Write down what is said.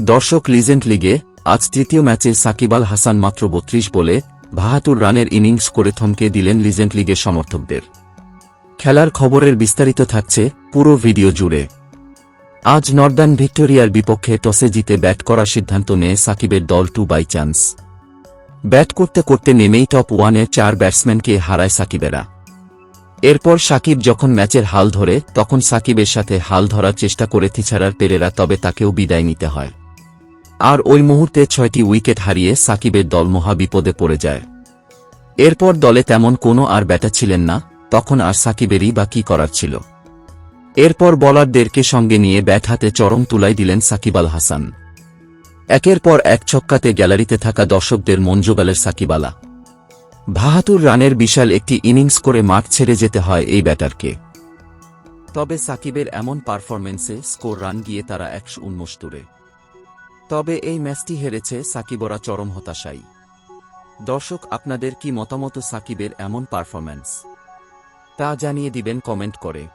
দর্শক লিজেন্ড লিগে আজ তৃতীয় ম্যাচে সাকিব আল হাসান মাত্র বত্রিশ বলে বাহাত্তর রানের ইনিংস করে থমকে দিলেন লিজেন্ড লিগের সমর্থকদের। খেলার খবরের বিস্তারিত থাকছে পুরো ভিডিও জুড়ে। আজ নর্দার্ন ভিক্টোরিয়ার বিপক্ষে টসে জিতে ব্যাট করার সিদ্ধান্ত নেয় সাকিবের দল টু বাই চান্স। ব্যাট করতে করতে নেমেই টপ ওয়ানে চার ব্যাটসম্যানকে হারায় সাকিবেরা। এরপর সাকিব যখন ম্যাচের হাল ধরে, তখন সাকিবের সাথে হাল ধরার চেষ্টা করে থিছারার পেরেরা, তবে তাকেও বিদায় নিতে হয়। আর ওই মুহূর্তে ছয়টি উইকেট হারিয়ে সাকিবের দল মহা বিপদে পড়ে যায়। এরপর দলে তেমন কোনো আর ব্যাটা ছিলেন না, তখন আর সাকিবেরই বা কি করার ছিল। এরপর বলারদেরকে সঙ্গে নিয়ে ব্যাট হাতে চরম তুলাই দিলেন সাকিব আল হাসান। একের পর এক ছক্কাতে গ্যালারিতে থাকা দর্শকদের মন জোগালের সাকিব আলা। রানের বিশাল একটি ইনিংস করে মাঠ ছেড়ে যেতে হয় এই ব্যাটারকে। তবে সাকিবের এমন পারফরমেন্সে স্কোর রান গিয়ে তারা একশো উন্মস্তুরে তবে এই ম্যাচটি হেরেছে সাকিবরা চরম হতাশাই দর্শক, আপনাদের কি মতামত সাকিবের এমন পারফরম্যান্স? তা জানিয়ে দিবেন কমেন্ট করে।